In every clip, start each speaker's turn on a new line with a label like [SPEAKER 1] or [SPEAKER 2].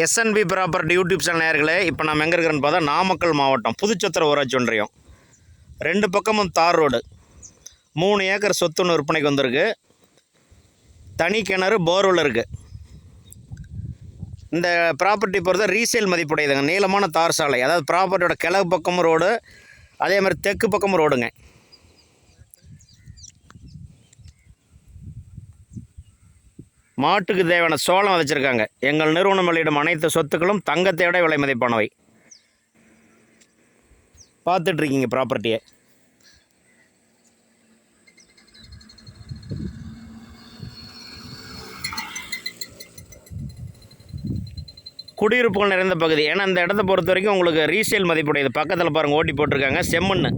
[SPEAKER 1] SNP property YouTube channel நேர்களே இப்போ நம்ம எங்கே இருக்கிறேன்னு பார்த்தா நாமக்கல் மாவட்டம் புதுச்சத்திர ஊராட்சி ஒன்றியம். ரெண்டு பக்கமும் தார் ரோடு. மூணு ஏக்கர் சொத்துன்னு விற்பனைக்கு வந்திருக்கு. தனி கிணறு போர்வெல் இருக்குது இந்த ப்ராப்பர்ட்டி பொறுத்த ரீசேல் மதிப்புடையதுங்க. நீளமான தார் சாலை. அதாவது ப்ராப்பர்ட்டியோட கிழக்கு பக்கமும் ரோடு அதே மாதிரி தெற்கு பக்கமும் ரோடுங்க மாட்டுக்கு தேவையான சோளம் விதைச்சிருக்காங்க. எங்கள் நிறுவனம் வெளியிடும் அனைத்து சொத்துக்களும் தங்கத்தை விட விலை மதிப்பானவை. பார்த்துட்ருக்கீங்க ப்ராப்பர்ட்டியை குடியிருப்புகள் நிறைந்த பகுதி. ஏன்னா அந்த இடத்த பொறுத்த வரைக்கும் உங்களுக்கு ரீசேல் மதிப்புடையது. பக்கத்தில் பாருங்கள் ஓட்டி போட்டிருக்காங்க. செம்மண்ணு.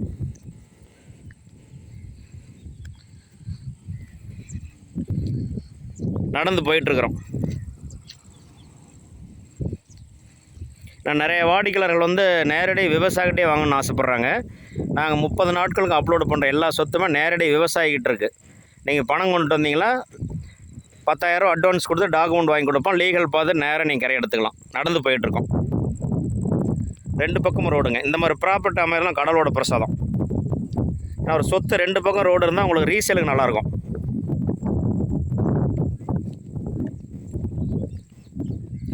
[SPEAKER 1] நடந்து போயிட்டுருக்குறோம். நான் நிறைய வாடிக்கையாளர்கள் வந்து நேரடி விவசாயிகிட்டே வாங்கணும்னு ஆசைப்பட்றாங்க. நாங்கள் முப்பது நாட்களுக்கு அப்லோடு பண்ணுற எல்லா சொத்துமே நேரடி விவசாயிகிட்ட இருக்குது நீங்கள் பணம் கொண்டு வந்தீங்கன்னா பத்தாயிரம் அட்வான்ஸ் கொடுத்து டாக்குமெண்ட் வாங்கி கொடுப்போம். லீகல் பார்த்து நேராக நீங்கள் கரை எடுத்துக்கலாம். நடந்து போயிட்டுருக்கோம். ரெண்டு பக்கம் ரோடுங்க இந்த மாதிரி ப்ராப்பர்ட்டி அமையலாம் கடலோட பிரசாதம். ஏன்னா ஒரு சொத்து ரெண்டு பக்கம் ரோடு இருந்தால் உங்களுக்கு ரீசேலுக்கு நல்லாயிருக்கும்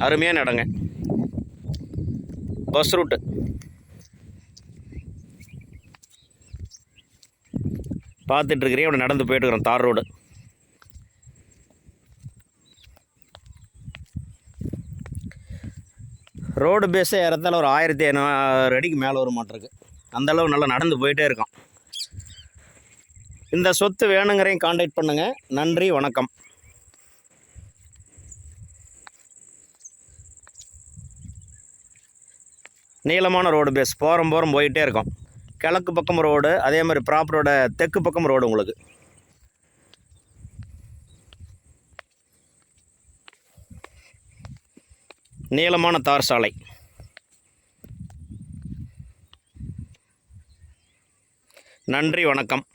[SPEAKER 1] அருமையான இடங்க பஸ் ரூட்டு. பார்த்துட்ருக்கிறேன் அப்படி நடந்து போயிட்டுருக்குறோம் தார் ரோடு. ரோடு பேஸே ஏறத்தால ஒரு ஆயிரத்தி ஐநூறு அடிக்கு மேலே வர மாட்டிருக்கு அந்தளவு நல்லா நடந்து போயிட்டே இருக்கோம். இந்த சொத்து வேணுங்கிறதையும் காண்டாக்ட் பண்ணுங்கள் நன்றி வணக்கம். நீளமான ரோடு பேஸ் போகிறோம் போகிறோம் போயிட்டே இருக்கும். கிழக்கு பக்கம் ரோடு அதே மாதிரி ப்ராப்பரோட தெற்கு பக்கம் ரோடு உங்களுக்கு. நீளமான தார் சாலை. நன்றி வணக்கம்.